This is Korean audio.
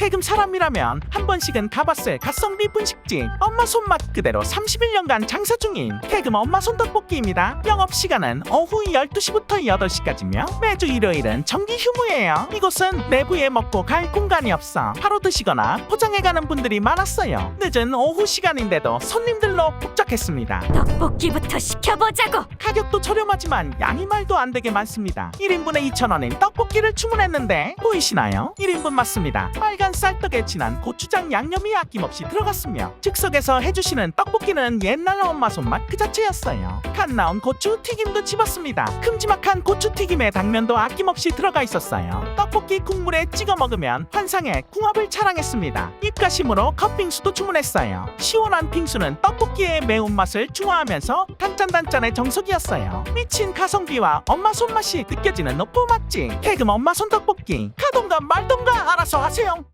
개금 사람이라면 한 번씩은 가봤을 가성비 분식집 엄마 손맛 그대로 31년간 장사 중인 개금 엄마 손떡볶이입니다. 영업 시간은 오후 12시부터 8시까지며 매주 일요일은 정기 휴무예요. 이곳은 내부에 먹고 갈 공간이 없어 바로 드시거나 포장해 가는 분들이 많았어요. 늦은 오후 시간인데도 손님들로 북적했습니다. 떡볶이부터 시켜보자고. 가격도 저렴하지만 양이 말도 안 되게 많습니다. 1인분에 2,000원인 떡볶이를 주문했는데 보이시나요? 1인분 맞습니다. 빨간 쌀떡에 진한 고추장 양념이 아낌없이 들어갔으며 즉석에서 해주시는 떡볶이는 옛날 엄마 손맛 그 자체였어요. 갓 나온 고추 튀김도 집었습니다. 큼지막한 고추 튀김에 당면도 아낌없이 들어가 있었어요. 떡볶이 국물에 찍어 먹으면 환상의 궁합을 자랑했습니다. 입가심으로 컵빙수도 주문했어요. 시원한 빙수는 떡볶이의 매운맛을 중화하면서 단짠단짠의 정석이었어요. 미친 가성비와 엄마 손맛이 느껴지는 노포 맛집. 개금 엄마 손떡볶이. 가동가 말동가 알아서 하세요.